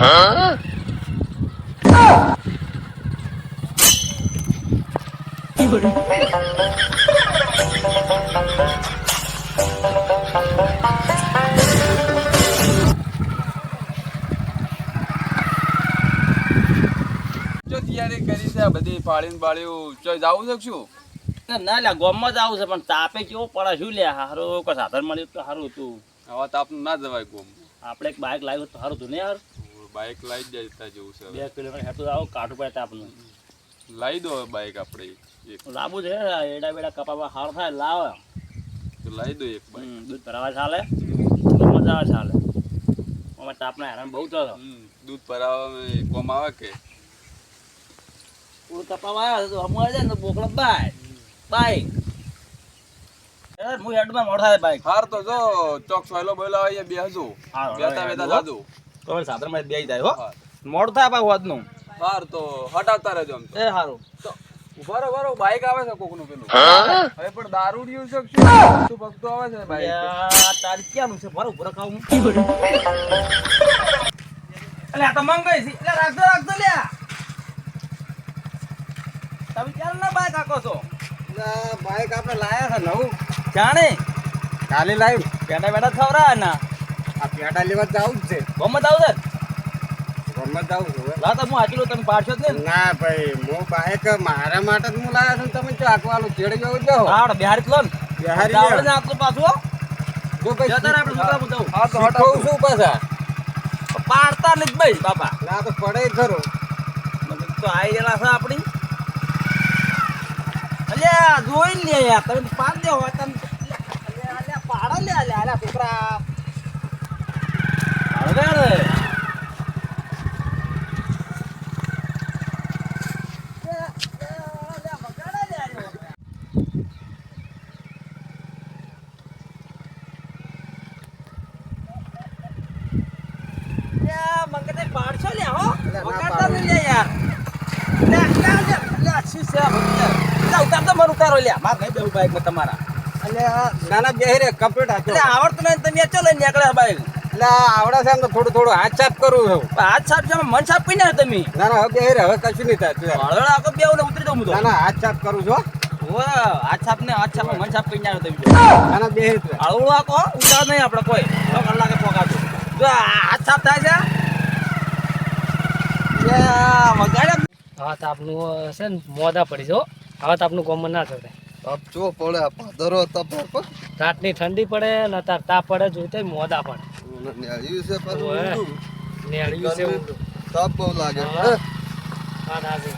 જો તૈયારી કરી છે બધી પાળીને બાળ્યું ચો જાવું છે શું? ના, ના લ્યા ગોમમાં જ છે પણ તાપે કેવો પડે શું લ્યા? હારું કોઈ સાધન મળ્યું તો સારું હતું. હવે તાપ ના જવાય ગોમ આપણે એક બાઇક લાવ્યું તો સારું હતું ને યાર? બાઇક લાવી જતા જેવું છે બે કિલોમીટર હેઠું આવો કાઢું પડે તાપનું લાવી દો બાઇક આપણે એક. છે એડા બેડા કપાવા હાર થાય લાવે તો લાવી દો એક બાઇક દૂધ ભરાવા ચાલે? મજા આવે ચાલે. અમે તાપના હેરાન બહુ થતો દૂધ ભરાવા કોમ આવે કે? હું કપાવા આવ્યો તો અમારે જાય ને બોકડો બાય બાઈક હું હેડમાં મોડ થાય બાઈક હાર તો જો ચોક સોયલો હોય બે હજુ બેતા બેતા જાજુ. તો સાધનમાં બે જાય હો. હાર. મોડ થાય ભાઈ હોદનું હાર તો હટાવતા રહેજો આમ એ સારું તો ઊભા રહો, ઊભા રહો, બાઈક આવે છે કોકનું પેલું? હવે પણ દારૂ છે કે શું તું ભક્તો આવે છે બાઈક યાર, તારી ક્યાંનું છે? ભરો ભરો ખાવું એટલે આ તો મંગાઈ છે. એટલે રાખજો રાખજો લે. તમે ક્યારે ના બાઈક આકો છો? બાઈક આપણે લાયા છે નવું. જાણે. કાલે લાવ્યું બેઠા બેડા થવરા ના આ પેડા લેવા જવું જ છે. ગમત આવશે ગમત આવું છું ના તો હું આટલું તમે પાડશો જ ને? ના ભાઈ હું બાઈક મારા માટે જ હું લાવ્યો છું તમે ચાકવાનું ચેડ જવું જાઓ આવડે બિહારી લો ને. બિહારી આવડે ને આટલું પાછું. જો ભાઈ જતા આપણે છોકરા બતાવું. હા તો હટાવું શું પાછા? પાડતા નથી ભાઈ બાપા. ના તો પડે ખરો. તો આવી ગયેલા છે આપણી. અલ્યા જોઈ લે યાર તમે પાડ દે હોય તમે અલ્યા, અલ્યા, પાડો લે અલ્યા, અલ્યા, છોકરા તમારા નાના બે રે કમ્પ્લીટ હાચો. આવડતું નહીં તમે ચલો નીકળ્યા બાઈક એટલે આવડે છે ને થોડું થોડું હાથ સાફ કરું છું. હાથ સાફ છે મન સાફ કરી નાખ તમે? ના ના હવે બેહી હવે કશું નહીં થાય. હળવળ આખો ને ઉતરી જાઉં ના ના હાથ સાફ કરું છું હો. હાથ સાફ ને હાથ સાફ મન સાફ કરી નાખ તમે ના ના બે. હળવળ આખો ઉતાર નહીં આપણે કોઈ. તો કલાકે પોકાતો જો આ હાથ સાફ થાય છે? હવે તો આપનું છે ને મોદા પડી જો હવે તો આપનું ગમન ના થાય તાપ જો પડે પાદરો તપ રાતની ઠંડી પડે ને તાર તાપ પડે જોઈતે મોદા પડે. નેળ્યું છે પાછું ઓવે. છે તાપ બહુ લાગે. હા. ના છે.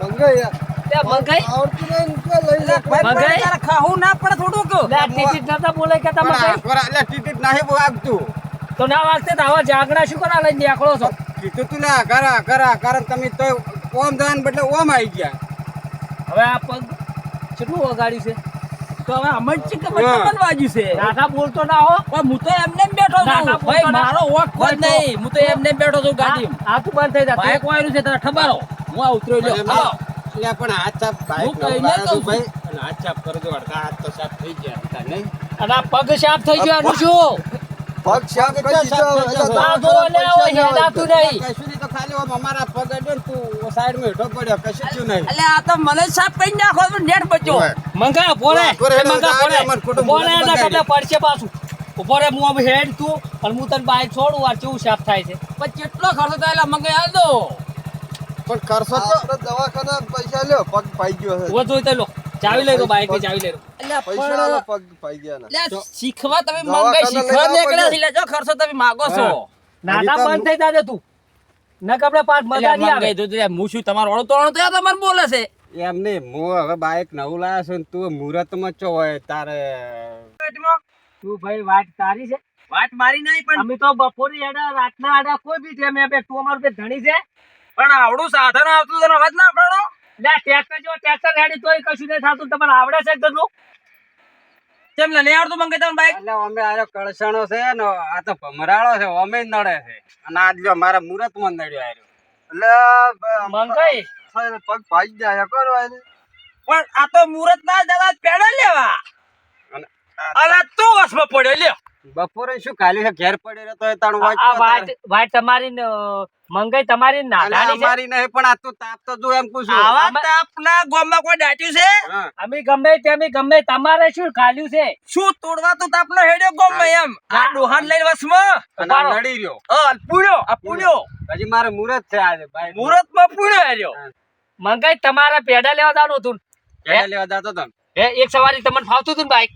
મંગાઈ મંગાઈ આવડતું નહીં લઈ લે મંગાઈ? પણ ખાવું ના પડે થોડુંક લે ટિકિટ નતા બોલે કે તમે આખરે ટિકિટ નહીં બહુ તો ના વાગતે તો આવા જાગડા શું કરા લઈને નીકળો છો? કીધું તું ને આખરે આખરે આખરે તમે તો ઓમ જવાને બદલે ઓમ આવી ગયા હવે આ પગ કેટલું વગાડ્યું છે? તો હવે અમે જ છે કે વાગ્યું છે? નાના બોલતો ના હો. પણ હું તો એમને બેઠો છું. ભાઈ મારો વોટ કોઈ નહીં હું તો એમને બેઠો છું ગાડી આ આ તું બંધ થઈ જા બાઈક વાયરું છે તારે ઠબારો હું? આ ઉતર્યો લ્યો. એટલે પણ હાથ સાફ હું કહીને કહું ભાઈ અને હાથ સાફ કરજો અડધા હાથ તો સાફ થઈ ગયા હતા નહીં? અને આ પગ સાફ થઈ ગયો આનું શું પગ સાફ કરી દીધો. એટલે જો લે હેડાતું નહીં. કશું નહીં તો ખાલી ઓમ અમારા પગ અડ્યો ને તું સાઈડમાં હેઠો પડ્યો કશું થયું નહીં. એટલે આ તો મને સાફ કરી નાખો તો નેટ બચ્યો મંગા પોરે મંગા પોરે પોરે ના બગાડી. પડશે પાછું. ઊભો મુ હું હવે હેડ તું અને હું તને બાઈક છોડું આ કેવું સાફ થાય છે. પણ કેટલો ખર્ચો થયેલા મંગાઈ આલ દો. પણ કરશો તો દવાખાના પૈસા લ્યો પગ પાઈ ગયો છે. ઊભો જોઈ તો લો. ચાવી લઈ લો બાઈકની ચાવી લઈ લો. એટલે પૈસા પગ પાઈ ગયા ના. શીખવા તમે મંગાઈ શીખવા નીકળ્યા છે? જો ખર્ચો તમે માગો છો? નાના બંધ થઈ જાજે તું. ન કપડે પાછ મજા નહીં આવે. તો હું શું તમારો ઓળો તોણો તો તમારે બોલે છે? એમ નહીં હું હવે બાઈક નવું લાવ્યો છું તું તું મુહૂર્તમાં ચો હોય તારે તું ભાઈ વાત તારી છે? વાત મારી નહીં પણ અમે તો બપોરે આડા રાતના આડા કોઈ બી ટાઈમે બે તું અમારું બે ધણી છે. પણ આવડું સાધન આવતું તને અવાજ ના પડો. લે ટ્રેક્ટર જો ટ્રેક્ટર રેડી તોય કશું નહીં થતું. તમને આવડે છે ગધું કેમ લે નહીં આવડતું મંગે તમને બાઈક એટલે અમે આ કળસણો છે ને આ તો ભમરાળો છે અમે નડે છે. અને આજ જો મારા મુરતમાં નડ્યો આર્યો એટલે મંગાઈ પગ ભાઈ જાય કરો પણ આ તો મુહૂર્ત ના દાદા પેડા લેવા. અને અને તું વસમાં પડ્યો લ્યો. બપોરે શું ખાલી છે? ઘેર પડે રહેતો તાણ વાત વાત તમારી મંગાઈ તમારી છે. નહીં પણ આ તો તાપ તો જો એમ પૂછું. આવા તાપ ના ગોમમાં કોઈ દાટ્યું છે? અમે ગમે તે અમે ગમે તમારે શું ખાલ્યું છે? શું તોડવા તો તાપનો હેડ્યો ગોમમાં એમ? આ ડોહાન લઈને વસમાં? અને નડી રહ્યો. હા પૂણ્યો આ પૂણ્યો. હજી મારે મુરત છે આજે ભાઈ. માં પૂણ્યો હેડ્યો. મંગાઈ તમારે પેડા લેવા જવાનું હતું. પેડા લેવા જતો તો. ને. એક સવારી તમને ફાવતું હતું ને બાઈક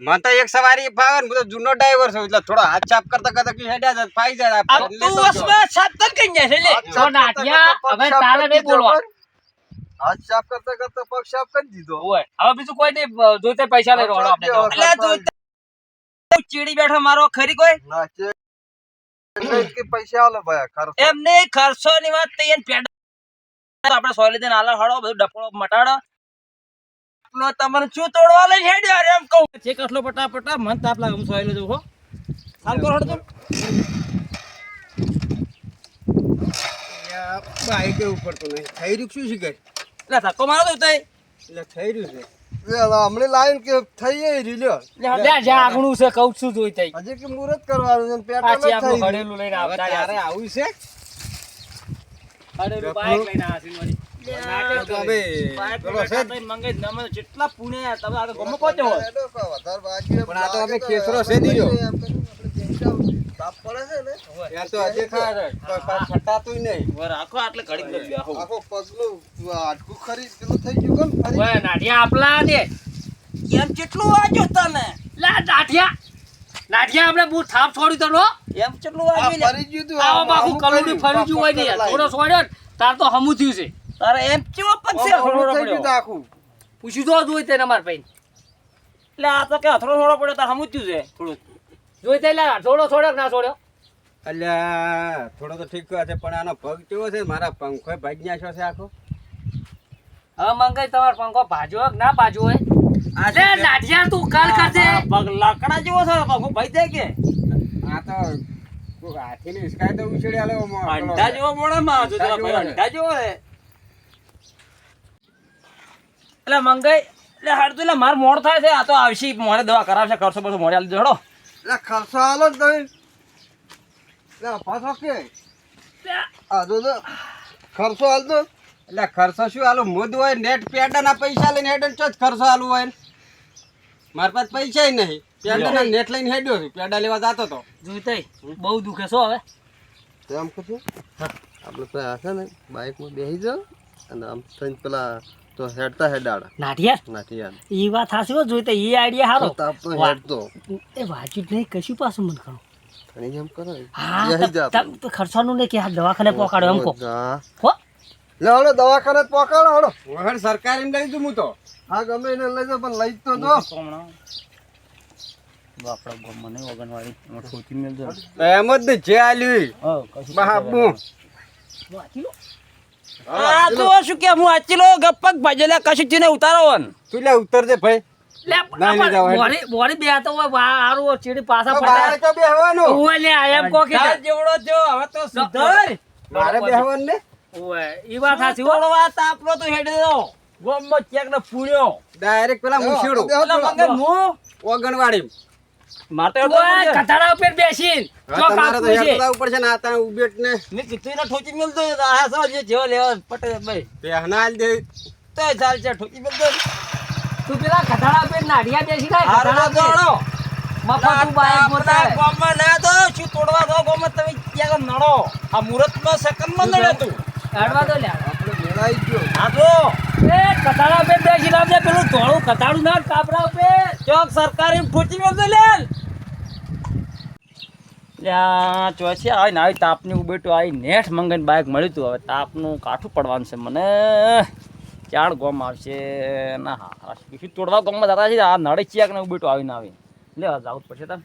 મને તો એક સવારી ફાવે હું તો જૂનો ડ્રાઈવર છું એટલે થોડો હાથ છાપ કરતા કરતા કે હેડ્યા જાય ફાઈ જાય તું લેતો છાપ વસમાં કઈ જાય છે લે. તો નાટિયા હવે તારે નહીં બોલવા હાથ છાપ કરતા કરતા પગ છાપ કરી દીધો. ઓય હવે બીજું કોઈ નહીં જોઈતે પૈસા લઈ રોડો આપણે તો. એટલે તું તું ચીડી બેઠો મારો ખરી કોઈ? ના પૈસા આલો ભાઈ ખર્ચ. એમ નહીં ખર્ચો ની વાત તો એને પેડા આપણે સોલી દેન આલા હડો બધું ડપડો મટાડો. નો તમને શું તોડવા લઈ હેડ્યો અરે એમ કહું. છે કસલો પટા પટા મન તાપ લાગે હું સોયલો જો હો. હાલ કરો હળો તું બાઈક ઉપર તો નહીં. થઈ રહ્યું શું શીખે એટલે ધક્કો મારો તો તઈ એટલે થઈ રહ્યું છે. હમણાં લાઈન કે થઈ એ રીલ્યો લે જ્યાં આગળનું છે કહું છું જોઈતે હજી કે મુહૂર્ત કરવાનું છે પાછી આપણું થઈ લઈને આવતા આવું છે? હળેલું બાઈક લઈને આવ્યા વળી. ન તમે. એમ ને કેટલું વાગ્યો તને લે નાઠિયા નાઠિયા આપણે બહુ થાપ છોડ્યું તનો એમ કેટલું આ વાગ્યું ફરી ગયું તું આવો આમ બાખું કલોડી ફરી ગયું હોય ને થોડો છોડ્યો ને તાર તો હમું થયું છે તારે એમ કેવો પગશે આમ થોડો થઈ ગયું પડ્યો આખું પૂછ્યું તો જોઈ તેને માર ભાઈ એટલે આ તો કે અથડો થોડો પડ્યો તાર સમજ્યું છે થોડું જોઈ તે થોડો છોડ્યો ના છોડ્યો. અલ્યા થોડો તો ઠીક છે પણ આનો પગ કેવો છે? મારા પંખો ભાગી નાખ્યો છે આખો. હવે મંગાઈ તમારો પંખો ભાજ્યો કે ના ભાજ્યો હોય? લે લાઠિયા તું કાલ કરજે. પગ લાકડા જેવો છે પગ ભાઈ જાય કે? આ તો હાથીની હિસકાય તો ઉછળી આલે ઓમો. અંડા જેવો મોડે માં જો અંડા જેવો છે એટલે મંગાઈ એટલે હાડ તો એટલે માર મોડ થાય છે. આ તો આવશે મોડે દવા કરાવશે ખર્ચો બધો મોડે આલી દેડો એટલે ખર્ચો આલો જ તમે એટલે પાછો કે? આ જો તો ખર્ચો આલતો એટલે ખર્ચો શું આલો? મોદ હોય નેટ પેડાના પૈસા લઈને હેડે ચો જ ખર્ચો આલું હોય મારા પાસે પૈસા નહીં. પેડાના નેટ લઈને હેડ્યો છું. પેડા લેવા જતો તો. જોઈ તે બહુ દુખે છો હવે? તો એમ કહું આપણે તો હશે ને બાઇકમાં બેસી જાઓ અને આમ થઈને પેલા તો હેડતા હેડાડા નાઠિયા નાથી ઈ એ વાત હાસી હો જોઈ ઈ આઈડિયા હારો તાપ તો હેડતો. એ વાંચ્યું જ નહીં કશું પાછું મન કરો. ઘણી જેમ કરો. હા બેસી જા તમ- તમ ખર્ચવાનું નહીં કે આ દવાખાને પોકાડો એમ કો હો? લે હળો દવાખાને પોકાડો હળો વગર સરકારી લઈ દઉં હું તો. હા ગમે એને લઈ જાઓ પણ લઈ તો જો આપણા ગમ મને વગનવાળી એમાં ઠોકી મેલજો એમ જ ને જે આલ્યું હા કશું બાબુ વાંચી લો. આ તો શું કે હું આચીલો ગપ્પક ભાજેલા કશું ચીને ઉતારો વન તું લે ઉતરજે ભાઈ હેડ. મોરી ને હો ગોમમાં ને હું માટે કથાડા ઉપર બેસીન. તો કાપવું છે. ઉપર છે ને આ તારે ને. મેં કીધું એને ઠોકી મેલતો આ સૌ જે જેવો લેવા પટે ભાઈ. બેહના આલ દે. તો ચાલ છે ઠોકી મેલતો તું. પેલા કથાડા ઉપર નાડિયા બેસી કથાડા દોડો મફત તું બાઈક આપણા ના તો શું તોડવા દો ગામમાં? તમે ક્યાં નડો? આ મુહૂર્તમાં સેકન્ડમાં નડે તું. અડવા દો લે આપણે મેળાઈ ગયો. આ તો. ઉપર પેલું ધોળું કથાડું ના કાપરા ઉપર ચોક સરકારી ઠોકી મેલતો લે. લ્યા ચોથી આવી ને આવી તાપની ઉબેટું આવી નેઠ મંગાઈને બાઇક મળ્યું હતું હવે તાપનું કાઠું પડવાનું છે મને. ચાર ગોમ આવશે? ના, હા તોડવા ગોમમાં જતા છે. આ નડે ચિયાક ને ઉબેટું આવીને આવી લે જવું પડશે તમે